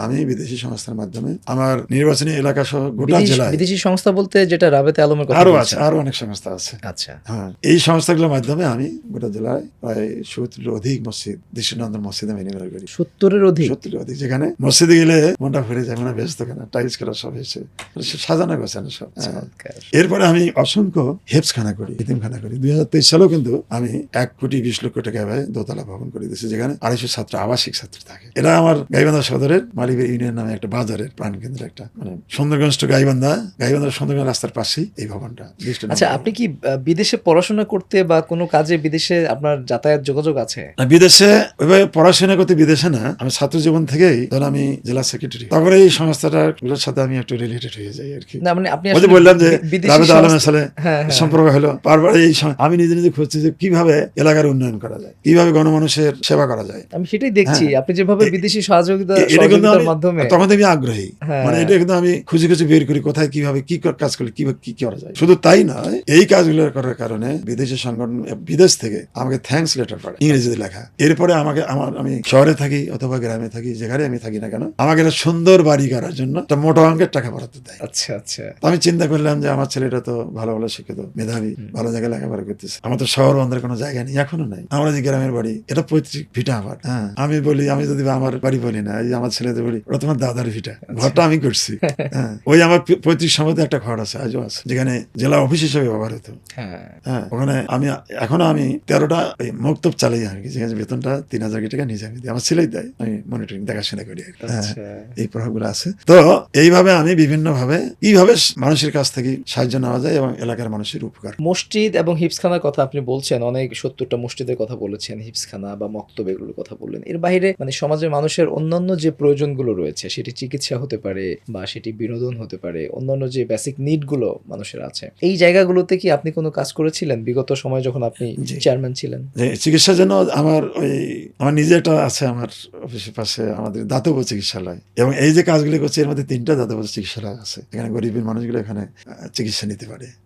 আমি বিদেশি সংস্থার মাধ্যমে আমার নির্বাচনী এলাকা সহ গোটা জেলায় বিদেশি সংস্থা বলতে যেটা রাবেতে আলমের কথা আরও আছে আরও অনেক সংস্থা আছে। আচ্ছা। হ্যাঁ এই সংস্থাগুলোর মাধ্যমে আমি গোটা জেলায় প্রায় সত্তরের অধিক মসজিদ দৃষ্টিনন্দন মসজিদ আমি নির্মাণ করি। সত্তরের অধিক? সত্তরের অধিক যেখানে মসজিদে গেলে মনটা ভরে যায় মানে ব্যস্ত কেন? টাইলস করা সব এসে মানে সাজানো গোছানো সব হ্যাঁ। এরপরে আমি অসংখ্য হেপসখানা করি ইতিমখানা করি। দুই হাজার তেইশ সালেও কিন্তু আমি এক কোটি বিশ লক্ষ টাকা ব্যয় দোতলা ভবন করে দিয়েছি যেখানে আড়াইশো ছাত্র আবাসিক ছাত্র থাকে। এটা আমার গাইবান্ধা সদরের মালিবের ইউনিয়ন নামে একটা বাজারের প্রাণকেন্দ্র একটা মানে সুন্দরগঞ্জ টু গাইবান্ধা গাইবান্ধা সুন্দরগঞ্জ রাস্তার পাশেই এই ভবনটা আচ্ছা আপনি কি বিদেশে পড়াশোনা করতে বা কোনো কাজে বিদেশে আপনার যাতায়াত যোগাযোগ আছে বিদেশে ওইভাবে পড়াশোনা করতে বিদেশে না আমি ছাত্র জীবন থেকেই ধর আমি জেলা সেক্রেটারি তারপরে এই সংস্থাটার সাথে আমি একটু রিলেটেড হয়ে যাই আর কি না মানে আপনি বললাম যে রাবেদা আলমের সাথে হ্যাঁ, হ্যাঁ। সম্পর্ক হলো বারবার এই আমি নিজে নিজে খুঁজছি যে কীভাবে এলাকার উন্নয়ন করা যায় কীভাবে গণমানুষের সেবা করা যায় আমি সেটাই দেখছি হ্যাঁ। আপনি যেভাবে বিদেশি সহযোগিতা মাধ্যমে। তখন আমি আগ্রহী। হ্যাঁ। মানে এটা কিন্তু আমি খুঁজে খুঁজে বের করি কোথায় কীভাবে কি কাজ করলে কীভাবে কি করা যায়। শুধু তাই নয় এই কাজগুলো করার কারণে বিদেশি সংগঠন বিদেশ থেকে আমাকে থ্যাঙ্কস লেটার পাঠায় ইংরেজিতে লেখা। এরপরে আমাকে আমার আমি শহরে থাকি অথবা গ্রামে থাকি যেখানে আমি থাকি না কেন আমাকে একটা সুন্দর বাড়ি করার জন্য একটা মোটা অঙ্কের টাকা বরাদ্দ দেয়। আচ্ছা আচ্ছা। আমি চিন্তা করলাম যে আমার ছেলেটা তো ভালো ভালো শিক্ষিত মেধাবী ভালো জায়গায় লেখাপড়া করতেছে। আমার তো শহর বন্ধের কোনো জায়গা নেই এখনও নাই। আমরা যে গ্রামের বাড়ি এটা পৈতৃক ভিটা আমার। হ্যাঁ আমি বলি আমি যদি আমার বাড়ি বলি না এই আমার ছেলেদের বলি ওটা তোমার দাদার ভিটা। ঘরটা আমি করছি। হ্যাঁ ওই আমার পৈ- পৈতৃক একটা ঘর আছে আজও আছে যেখানে জেলা অফিস হিসেবে ব্যবহার হতো হ্যাঁ। হ্যাঁ ওখানে আমি এখনও আমি তেরোটা মক্তব চালাই আর কি যেখানে বেতনটা তিন হাজার টাকা নিজে আমি আমার ছেলেই দেয় আমি মনিটরিং দেখাশোনা করি আর আচ্ছা। এই প্রভাবগুলো আছে। তো এইভাবে আমি বিভিন্ন ভাবে কীভাবে মানুষের কাছ থেকে সাহায্য নেওয়া যায় এবং এলাকার মানুষের উপকার। মসজিদ এবং হিপসখানার কথা আপনি বলছেন অনেক সত্তরটা মসজিদের কথা বলেছেন হিপসখানা বা মক্তব এগুলোর কথা বললেন। এর বাইরে মানে সমাজের মানুষের অন্যান্য যে প্রয়োজনগুলো রয়েছে সেটি চিকিৎসা হতে পারে বা সেটি বিনোদন হতে পারে অন্যান্য যে বেসিক নিডগুলো মানুষের আছে। এই জায়গাগুলোতে কি আপনি কোনো কাজ করেছিলেন? বিগত সময় যখন আপনি। চেয়ারম্যান ছিলেন? যে চিকিৎসার জন্য আমার ওই আমার নিজে একটা আছে আমার অফিসের পাশে আমাদের দাতব্য চিকিৎসালয়। এবং এই যে কাজগুলি করছি এর মধ্যে তিনটা দাতব্য চিকিৎসালয় আছে। এখানে গরিবের মানুষগুলো এখানে চিকিৎসা নিতে পারে।